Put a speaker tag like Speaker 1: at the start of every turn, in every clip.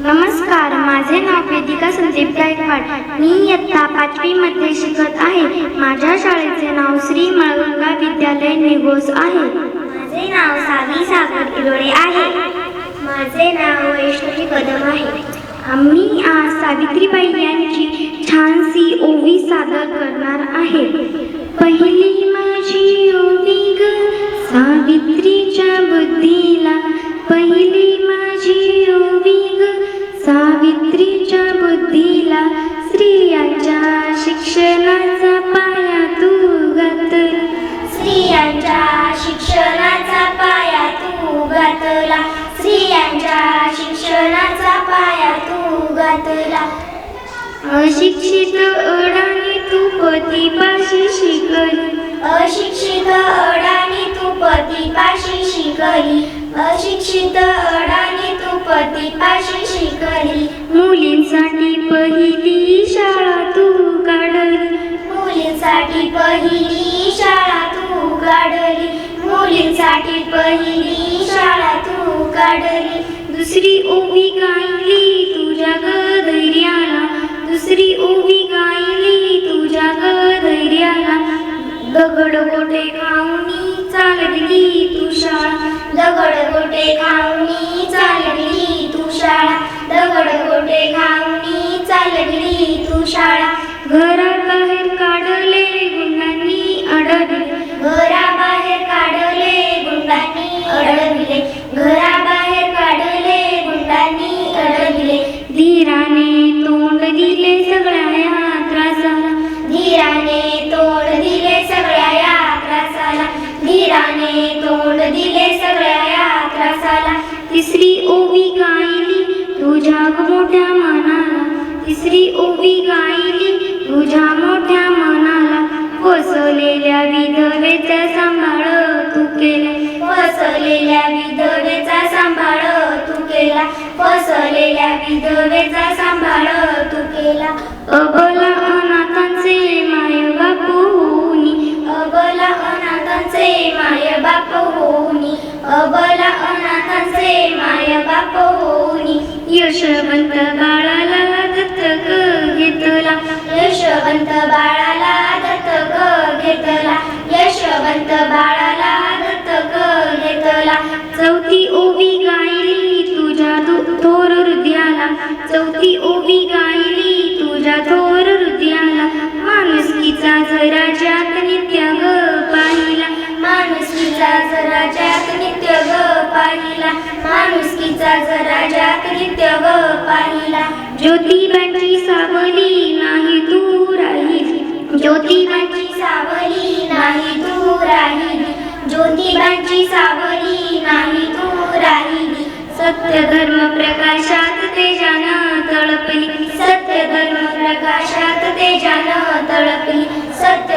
Speaker 1: नमस्कार माझे नाव वेदिका संदीप गायकवाड. मी इयत्ता पाचवी मध्ये शिकत आहे. माझ्या शाळेचे नाव श्री मळगंगा विद्यालय निगोस आहे. माझे नाव सावी सागर किलोडे आहे. माझे नाव वैष्णवी कदम आहे. आम्ही आज सावित्रीबाई यांची छानसी ओवी सादर करणार आहे. पहिली माझी ओवी ग सावित्रीच्या बुद्धीला. पहिली माझी सावित्रीच्या बुद्धीला स्त्रियांच्या शिक्षणाचा पाया तू घातला. स्त्रियांच्या शिक्षणाचा पाया तू घातला. स्त्रियांच्या शिक्षणाचा पाया तू घातला. अशिक्षित अडाणी तू पतीपाशी शिकली. अशिक्षित अडाणी तू पतीपाशी शिकली. अशिक्षित अडाणी तू पतीपाशी शिकली मुलींसाठी पहिली शाळा तू काढली. मुलींसाठी पहिली शाळा तू काढली. मुलींसाठी पहिली शाळा तू काढली. दुसरी उभी गायली तुझ्या गैर्याला दुसरी उभी गायली तुझ्या गैर्याला दगड गोटे खाऊनी चालली तू शाळा दगड गोटे खाऊनी चालली धीराने तोंड दिले सगळ्या या त्रासाला धीराने तोंड दिले सगळ्या या त्रासाला तिसरी ओवी गायली तुझ्या मोठ्या मनाला. तिसरी ओवी गायली तुझ्या मोठ्या मनाला. कोसलेल्या विधवेचा सांभाळ तू केला. कोसलेल्या विधवेचा सांभाळ तू केला. कोसलेल्या विधवेचा सांभाळ तू केला. अबला अनाथांचे माय बाप होनी अबला अनाथांचे माय बाप होनी यशवंत बाळाला दत्तक घेतला यशवंत बाळाला दत्तक घेतला यशवंत बाळा माणुसकीचा जरा पाहिला. ज्योतिबाची सावली नाही तू राहिली. ज्योतिबाची सावली नाही तू राहिली. ज्योतिबाची सावली नाही तू राहिली. सत्य धर्म प्रकाशात तेजानं तळपली. सत्य धर्म प्रकाशात तेजानं तळपली. सत्य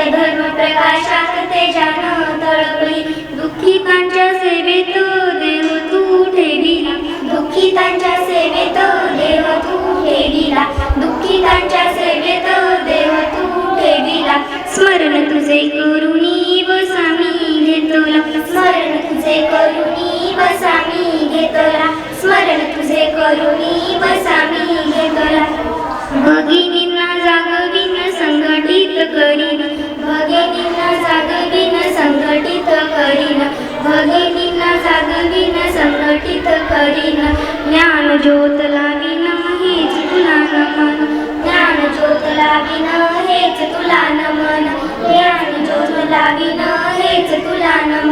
Speaker 1: दुःखितांच्या सेवेत देव तू ठेविला. दुःखितांच्या सेवेत देव तू ठेविला. स्मरण तुझे करुणी वसामी घेतला. स्मरण तुझे करुणी वसामी घेतला. स्मरण तुझे करुणी वसामी घेतला. बघी ज्योत लावीन हेच तुला नमन ज्ञान ज्योत लावीन हेच तुला नमन ज्ञान ज्योत लावीन हेच तुला नमन